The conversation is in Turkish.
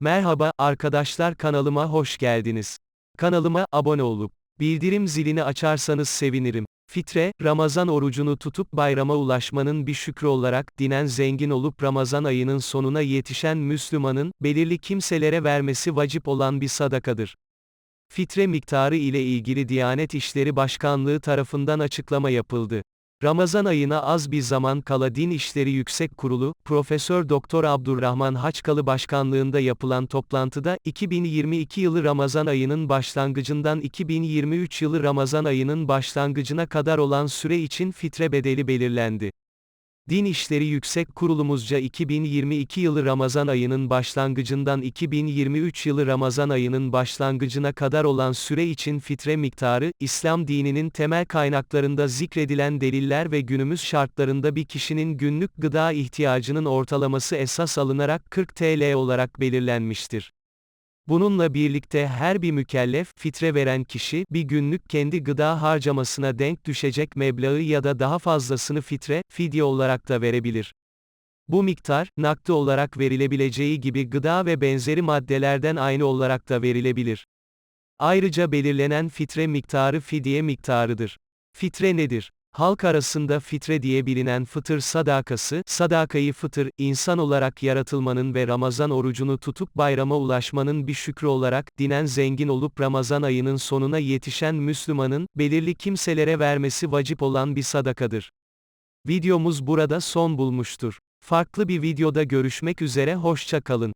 Merhaba arkadaşlar kanalıma hoş geldiniz. Kanalıma abone olup bildirim zilini açarsanız sevinirim. Fitre, Ramazan orucunu tutup bayrama ulaşmanın bir şükrü olarak dinen zengin olup Ramazan ayının sonuna yetişen Müslümanın belirli kimselere vermesi vacip olan bir sadakadır. Fitre miktarı ile ilgili Diyanet İşleri Başkanlığı tarafından açıklama yapıldı. Ramazan ayına az bir zaman kala Din İşleri Yüksek Kurulu, Profesör Doktor Abdurrahman Haçkalı başkanlığında yapılan toplantıda 2022 yılı Ramazan ayının başlangıcından 2023 yılı Ramazan ayının başlangıcına kadar olan süre için fitre bedeli belirlendi. Din İşleri Yüksek Kurulumuzca 2022 yılı Ramazan ayının başlangıcından 2023 yılı Ramazan ayının başlangıcına kadar olan süre için fitre miktarı, İslam dininin temel kaynaklarında zikredilen deliller ve günümüz şartlarında bir kişinin günlük gıda ihtiyacının ortalaması esas alınarak 40 TL olarak belirlenmiştir. Bununla birlikte her bir mükellef, fitre veren kişi, bir günlük kendi gıda harcamasına denk düşecek meblağı ya da daha fazlasını fitre, fidye olarak da verebilir. Bu miktar, nakdi olarak verilebileceği gibi gıda ve benzeri maddelerden aynı olarak da verilebilir. Ayrıca belirlenen fitre miktarı fidye miktarıdır. Fitre nedir? Halk arasında fitre diye bilinen fıtır sadakası, sadakayı fıtır, insan olarak yaratılmanın ve Ramazan orucunu tutup bayrama ulaşmanın bir şükrü olarak, dinen zengin olup Ramazan ayının sonuna yetişen Müslümanın, belirli kimselere vermesi vacip olan bir sadakadır. Videomuz burada son bulmuştur. Farklı bir videoda görüşmek üzere hoşça kalın.